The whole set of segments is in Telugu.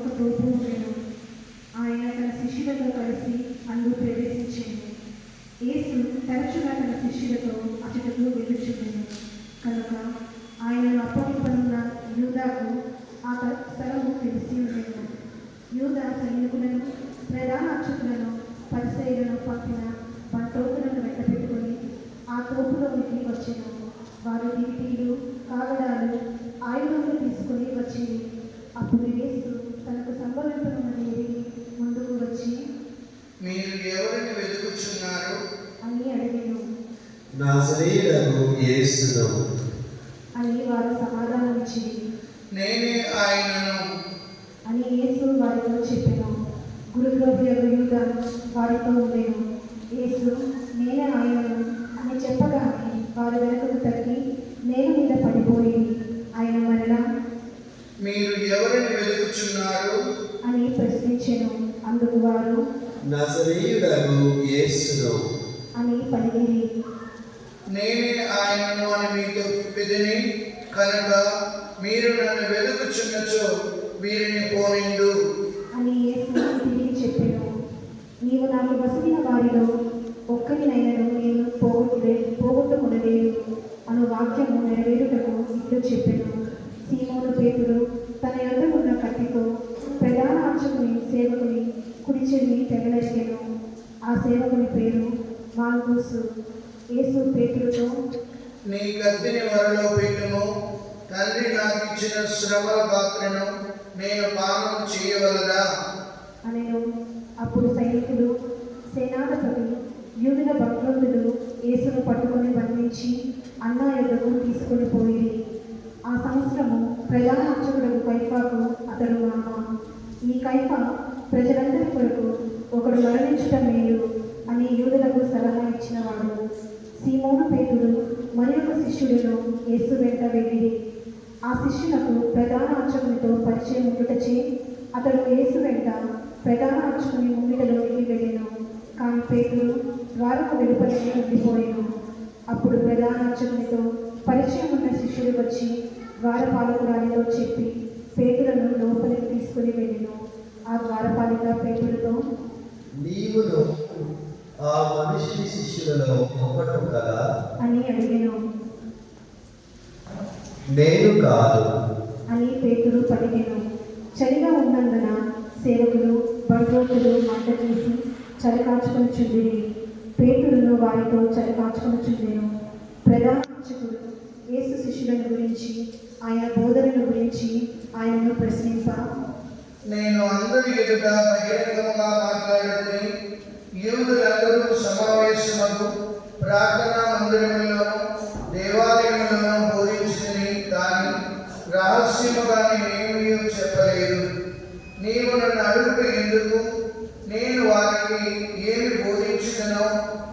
ఒక తోపు ఉండెను ఆయన తన శిష్యులతో కలిసి అందు ప్రవేశించాను యేసు తరచుగా తన శిష్యులతో అచటకు వెళ్ళుచుండెను కనుక ఆయనను అప్పగింపనున్న యూదాకు ఆ త- స్థలము తెలిసి ఉండేను యూదా సైనికులను ప్రధాన అర్చకులను పరిసైలను పంపిన బంటోపులను వెంటబెట్టుకొని ఆ తోపులోనికి వచ్చాను వారు దివిటీలు కాగడాలు ఆయుధములు తీసుకొని వచ్చింది అప్పుడు యేసు తనకు సంభవించనున్నది ఎరిగి ముందుకు వచ్చి మీరు ఎవరిని వెతుకుచున్నారు అని అడిగాను నాజరేయుడకు యేసును అని వారు సమాధానం ఇచ్చింది నేనే ఆయనను అని యేసు వారితో చెప్పాను. గురుద్రోహి యూద వారితో ఉండేను. యేసు నేనే ఆయనను అని చెప్పగానే వారు వెనుకకు తగ్గి నేల మీద పడిపోయి ఆయన మరలా మీరు ఎవరిని వెతుకుచున్నారు? అని ప్రశ్నించాను. అందుకు వారు నజరేయుడకు యేసును శ్రమల పాత్రను నేను పానం చేయవలనా అనెను. అప్పుడు సైనికులు సేనాధిపతి యూదుల భక్తులు యేసును పట్టుకొని బంధించి అన్నా యొద్దకు తీసుకొని పోయి ఆ సంవత్సరము ప్రధాన అర్చకుడు కైఫాకు అతడు మామ ఈ కైఫ ప్రజలందరి కొరకు ఒకడు మరణించటం మేలు అని యూదులకు సలహా ఇచ్చినవాడు. సీమోను పేతుడు మరి ఒక శిష్యుడిలో యేసు వెంట శిష్యులకు ప్రధాన అర్చకునితో పరిచయం ఉండుటచే అతడు యేసు వెంట ప్రధాన అర్చకుని ముంగిటలోనికి వెళ్ళాను. కానీ పేతుడు ద్వారము వెలుపలనే ఉండిపోయాను. అప్పుడు ప్రధాన అర్చకునితో పరిచయం ఉన్న శిష్యుడు వచ్చి ద్వారపాలకురాలితో చెప్పి పేతులను లోపలికి తీసుకుని వెళ్ళాను. ఆ ద్వారపాలిక పేతుడితో నీవును ఆ మనిషి శిష్యులలో ఒకడు కదా అని అడిగాను. నేను కాదు. అని పేతుడు పలికెను. చలిగా ఉన్నందున సేవకులు బండ్రోతులు మంట తీసి చలి కాచుకొని చుండిరి. పేతుడును వారితో చలి కాచుకొని చుండెను. ప్రధాన అర్చకుడు యేసు శిష్యులను గురించి ఆయన బోధనల గురించి ఆయనను ప్రశ్నింప. నేను అందరి ఎదుట బహిరంగంగా మాట్లాడుకుని యూదులందరూ సమావేశమగు ప్రార్థనా మందిరములోను రహస్యముగా నేనేమీ చెప్పలేదు. నీవు నన్ను అడుగుట ఎందుకు? నేను వారికి ఏమి బోధించుదనో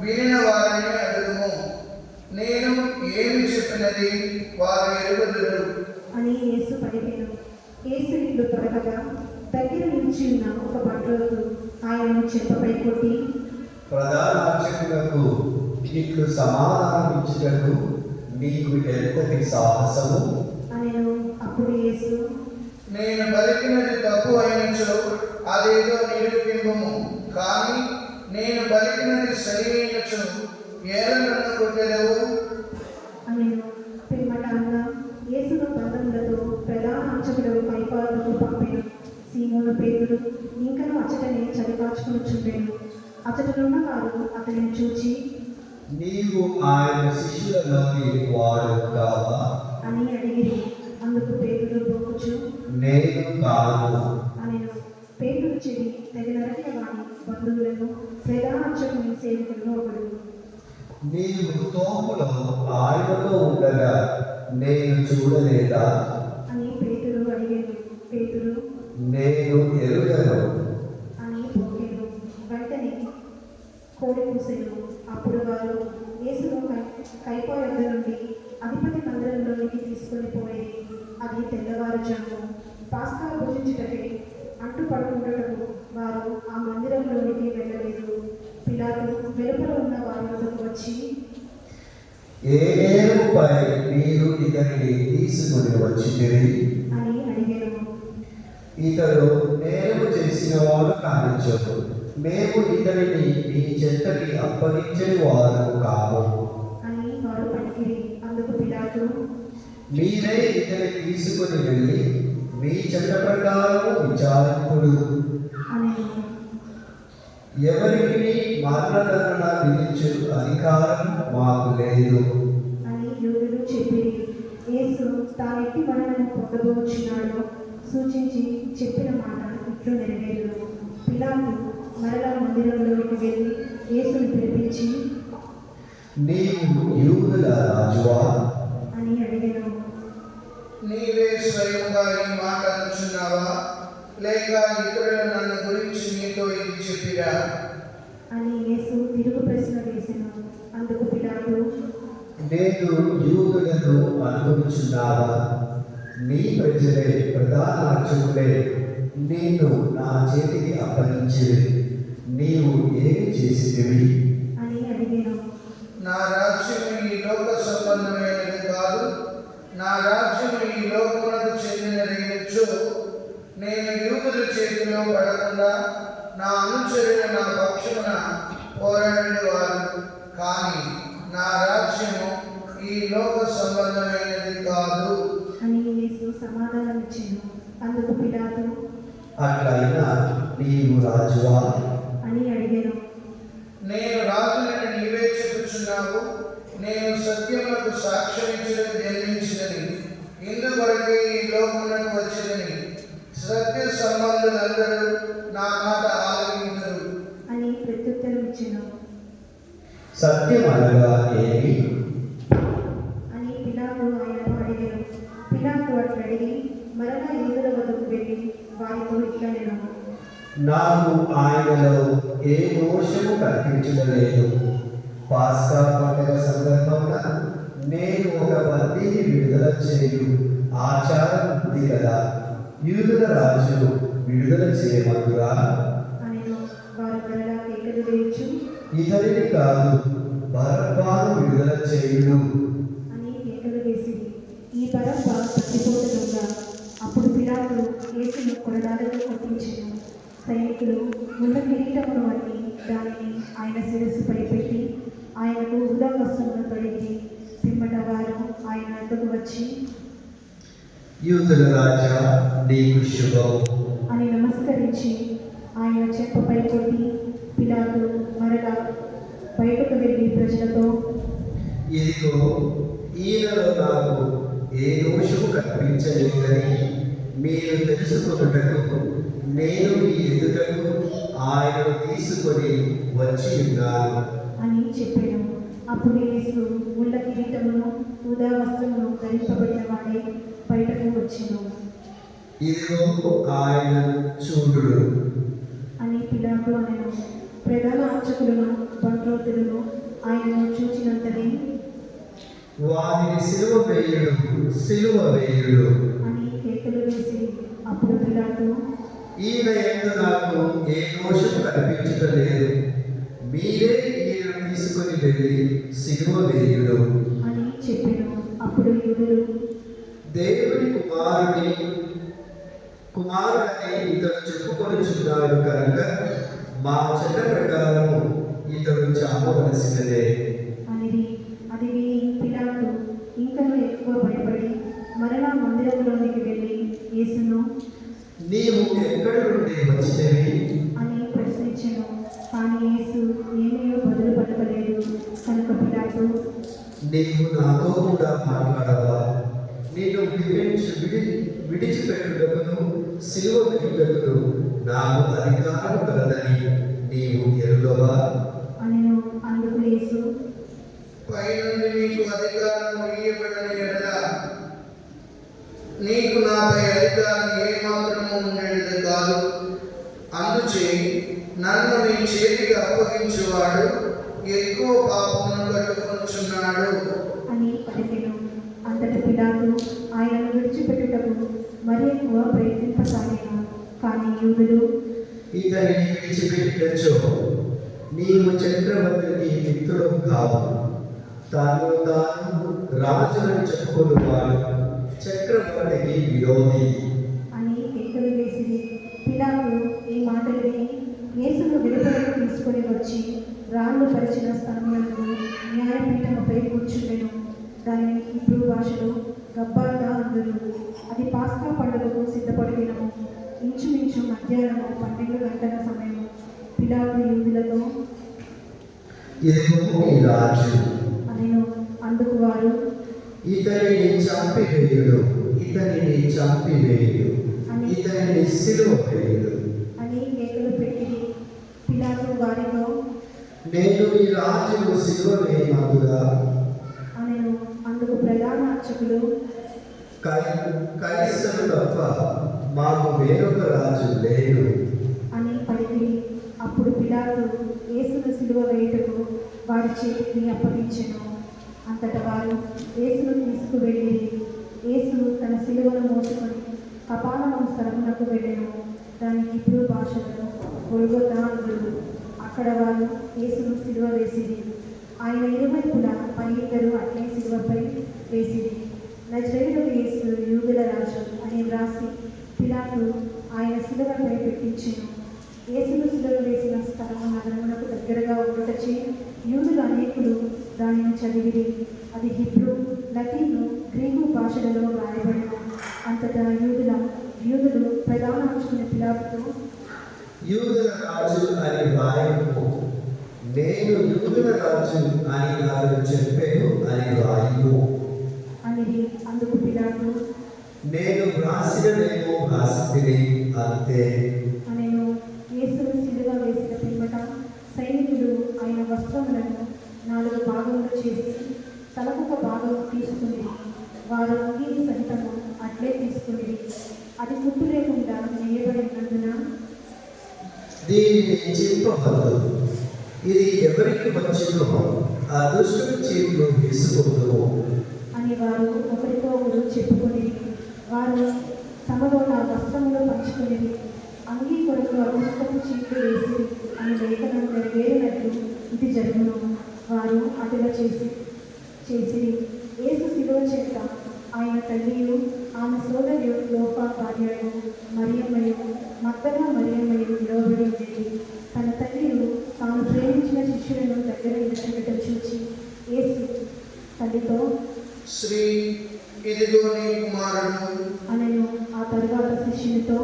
వినిన వారిని అడుగుము. నేను ఏమి చెప్పినది? వారు ఎరుగుదురు. అని యేసు పలికెను. యేసు ఇట్లు పలకగా దగ్గర నుంచి ఉన్న ఒక బండ్రోతు ఆయనను చెంపపై కొట్టి ప్రధాన అర్చకులకు ఇట్లు సమాధానం ఇచ్చుటకు నీకు ఎంతటి సాహసము? అప్పుడు యేసు నేను పలికినది తప్పు అయినచో అదేదో నిరూపింపము. కానీ నేను పలికినది సరి అయినచో ఏల నన్ను కొట్టెదవు నేను పిమ్మట అన్న యేసును బంధములతో ప్రధాన అర్చకుడు పైపాలకు పంపాను సీమోను పేతుడు ఇంకను అచటనే చలికాచుకుని చుండెను అతడున్న వారు అతనిని చూచి నీవు ఆయన శిష్యులలోని వాడు కావా? అని అడిగిరి. అందుకు పేతుడు బొక్కుచు నేను కాదు అనెను పేతుడు చెవి తెగ నరకిన వారి బంధువులను ప్రధాన అర్చకుని సేవకులను ఒకడు. నీవు తోపులో ఆయనతో ఉండగా నేను చూడలేదా అని పేతుడు అడిగాను పేతుడు నేను ఎరుగను అని పోయాను వెంటనే కోడి కూసెను అప్పుడు వారు యేసును కై- కైపా యొద్ద నుండి అధిపతి మందిరంలోనికి తీసుకొని పోయి అది తెల్లవారుజాము పాస్కా భుజించుటకై అంటు పడుకుంటకు వారు ఆ మందిరంలోనికి వెళ్ళలేదు పిలాతు వెలుపల ఉన్న వారి వద్దకు వచ్చి ఏ నేరముపై మీరు ఇతనిని తీసుకుని అడిగాను. ఇతడు నేరము చేసిన వాడు కానించదు మేము ఇతనిని మీ చెంతకి అప్పగించని వారు కాము. వారు పిలాతు మీరే ఇతని తీసుకుని వెళ్ళి మీ చట్ట ప్రకారం విచారింపుడు. అని ఎవరికి మరణదండన విధించు అధికారం మాకు లేదు. చెప్పిరి యేసు తానెట్టి మరణము పొందబోచున్నాడో సూచించి చెప్పిన మాట ఇట్లు నెరవేరు పిలాతు మరలా మందిరంలోకి వెళ్ళి యేసును పిలిపించి నీవు యూదుల రాజువా? అని అడిగాను. నీవే స్వయంగా ఈ మాట అనుచున్నావా? లేక ఇతరులు నన్ను గురించి నీతో ఇది చెప్పిరా? అని యేసు తిరుగు ప్రశ్న వేసెను అందుకు పిలాతు నేను యూదులను అనుభవించున్నావా నీ ప్రజలే ప్రధాన అర్చకులే నిన్ను నా చేతికి అప్పగించి. నీవు ఏమి చేసినవి అని అడిగాను. నా రాజ్యం ఈ లోక సంబంధమైనది కాదు. నా రాజ్యం ఈ లోకమునకు చెందినది నేను యూదుల చేతిలో పడకుండా నా అనుచరులు నా పక్షమున పోరాడేవారు కానీ నా రాజ్యము ఈ లోక సంబంధమైనది కాదు. అని యేసు సమాధానం ఇచ్చాను. అందుకు పిలాతు అట్లయినా నీవు రాజువా? అని అడిగాను. నేను రాజులని నీవే చెప్పుచున్నావు నేను సత్యములకు సాక్ష్యమించడం జన్మించినది ఇందుకొరకే ఈ లోకమునకు వచ్చినని. సత్య సంబంధులందరూ నా మాట ఆలకించరు అని ప్రత్యుత్తరం ఇచ్చాను సత్యం అనగా ఏమి? అని పిలాతు ఆయనను అడిగాను పిలాతు అట్లు అడిగి మరలా యూదుల వద్దకు వెళ్ళి వారితో ఇట్లా నేను నాకు ఆయనలో ఏ దోషము కల్పించలేదు పాస్కా పండుగ సందర్భంగా నేను ఒక బందీని విడుదల చేయు ఆచారం ఉంది కదా యూదుల రాజు విడుదల చేయమందురా? ఇతరిని కాదు బరబ్బాను విడుదల చేయుడు అని కేకలు వేసి ఈ పరప్ప తప్పిపోతుండగా అప్పుడు పిలాతు యేసును కొరడాలతో కొట్టించాను. సైనికులు ముళ్ళ కిరీటమును అన్ని దానిని ఆయన శిరస్సుపై పెట్టి ఆయనకు వృధా వస్త్రమును తొడిగి పిమ్మట వారు ఆయన వద్దకు వచ్చి యూదుల రాజా నీకు శుభం. అని నమస్కరించి ఆయన చెంపపై కొట్టి పిలాతు మరలా బయటకు ప్రజలతో ఇదిగో ఈయనలో నాకు ఏ దోషము కల్పించలేదని మీరు తెలుసుకున్నటకు నేను మీ ఎదుటకు ఆయనను తీసుకొని వచ్చి ఉన్నాను. అని చెప్పాను అప్పుడు యేసు ముళ్ళ కిరీటమును ఉదా వస్త్రమును ధరింపబడిన వాడే బయటకు వచ్చెను ఇదిగో ఆయన చూడుడు అని పిలాతు అనెను ప్రధాన అర్చకులను బంట్రోతులను ఆయనను చూచినంతనే వారిని సిలువ వేయుడు సిలువ వేయుడు. అని కేకలు వేసి అప్పుడు పిలాతు ఈయన ఎందు నాకు ఏ దోషం కల్పించటలేదు. మీరే తీసుకొని వెళ్ళి సిలువ వేయుడు. అని చెప్పాను అప్పుడు యూదులు దేవుని కుమారుని కుమారుడని ఇతడు చెప్పుకొనిచున్నాడు కనుక మా చట్ట ప్రకారం ఇతడు చాపవలసినదే అనేది అది విని పిలాతు ఇంకనూ ఎక్కువ భయపడి మరలా మందిరంలోనికి వెళ్ళి యేసును నీవు ఎక్కడి నుండి వచ్చినవి? అని ప్రశ్నించాను. కానీ యేసు ఏమీ బదులు పలకలేదు. కనుక పిలాతు నీవు నాతో కూడా మాట్లాడవా? నిన్ను విడిచి విడి విడిచిపెట్టుటకును సిలువ పెట్టుటకును నాకు అధికారం కలదని నీవు ఎరుగవా? పైనుండి నీకు అధికారం ఇయ్యబడిన ఎడల నీకు నాపై అధికారం ఏమాత్రము ఉండేది కాదు. అందుచే నన్ను నీ చేతికి అప్పగించేవాడు ఎక్కువ పాపమును కట్టుకొనుచున్నాడు. అని పలికెను అంతటి పిలాతు ఆయనను విడిచిపెట్టుటకు మరి ఎక్కువ ప్రయత్నింపసాగాను కానీ యూదులు ఇతనిని విడిచిపెట్టచ్చో నీవు చక్రవర్తికి మిత్రుడు కావు. తాను తాను రాజులను చెప్పుకున్నవాడు చక్రవర్తికి విరోధి. అని ఎక్కలు వేసింది. పిలాతు ఈ మాటలు విని యేసును విడుదలకు తీసుకొని వచ్చి రాళ్ళు పరిచిన స్థలములను న్యాయపీఠముపై కూర్చుండెను. దానిని హిబ్రూ భాషలో గబ్బాతా అందురు అది పాస్కా పండుగకు సిద్ధపడి దినము ఇంచుమించు మధ్యాహ్నము పన్నెండు గంటల సమయం పిలాతు యూదులతో ఇదిగో రాజు. అందుకు వారు? ఇతనిని చంపివేయుడు ఇతనిని చంపివేయుడు ఇతనిని సిలువ వేయుడు అని కేకలు పెట్టి పిలాతు వారితో నేను ఈ రాజును సిలువ వేయమందుగా అనెను అందుకు ప్రధాన అర్చకులు. కైసరు తప్ప మాకు వేరొక రాజు లేడు. అని పలికి అప్పుడు పిలాతు యేసును సిలువ వేయుటకు వారి చేతికి అప్పగించెను. అంతట వారు యేసును తీసుకువెళ్ళి యేసు తన సిలువను మోసుకొని కపాలము సరమునకు వెళ్ళను. దానికి ఇప్పుడు భాషలను గొల్గొతా అందురు అక్కడ వారు యేసును సిలువ వేసింది ఆయన ఇరువైపులా పై ఇద్దరు అట్లే సిలువపై వేసింది నజరేయుడు యేసు యూదుల రాజు అని వ్రాసి పిలాతు ఆయన శిలువపై పెట్టించాను. యేసును శిలువ వేసిన స్థలము నగరమునకు దగ్గరగా ఉండటచే యూదులు అనేకులు దానిని చదివిరి అది హిబ్రూ లతీను గ్రీకు భాషలలో వ్రాయబడిన అంతటా యూదుల యూదులు ప్రధాన అంచుకునే పిలాతుతో యూదుల రాజు అని రాయము నేను యూదుల రాజు అని నాకు చెప్పాను అని రాయము అనేది అందుకు పిలాతు నేను వ్రాసితిని అంతే అనేను యేసును సిలువ వేసిన పిమ్మట సైనికులు ఆయన వస్త్రములను నాలుగు చేసి తలకొక భాగం తీసుకుని వారు అంగీని సహితము అట్లే తీసుకుని అది కుట్టు లేకుండా నేయబడినందున దీనిని చింపవద్దు ఇది ఎవరికి వచ్చినో ఆ దుష్టుడు చేతులు తీసుకుందుము అని వారు ఒకరితో ఒకరు చెప్పుకొని వారు తమలో నా వస్త్రములు పంచుకుని అంగీ కొరకు అభిష్టపు చీట్లు వేసి అని లేఖనం నెరవేరినట్లు ఇది జరుగును. వారు అటుగా చేసి చేసి యేసు శిలువ చేత ఆయన తల్లియు ఆమె సోదరి లోప భార్యను మరియమ్మయు మద్దన మరియమ్మయు నిలవబడి ఉండేది తన తల్లియు తాను ప్రేమించిన శిష్యులను దగ్గర నిలబెట్ట చూచి యేసు తల్లితో శ్రీ ఇదిగో నీ కుమారుడు. అనెను ఆ తరువాత శిష్యునితో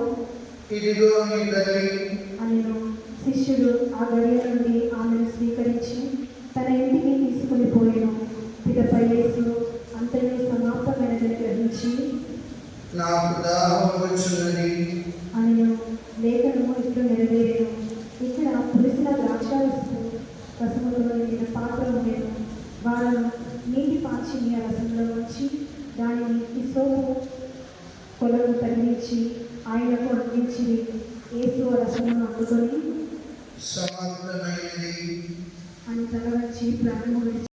ఇదిగో నీ తల్లి అనెను శిష్యుడు ఆ గడియ నుండి ఆమెను స్వీకరించి తన ఇంటికి తీసుకుని పోయాను పిదపై యేసు అంతలో సమాప్తమైనదని గ్రహించి నాకు దాహం వచ్చున్నది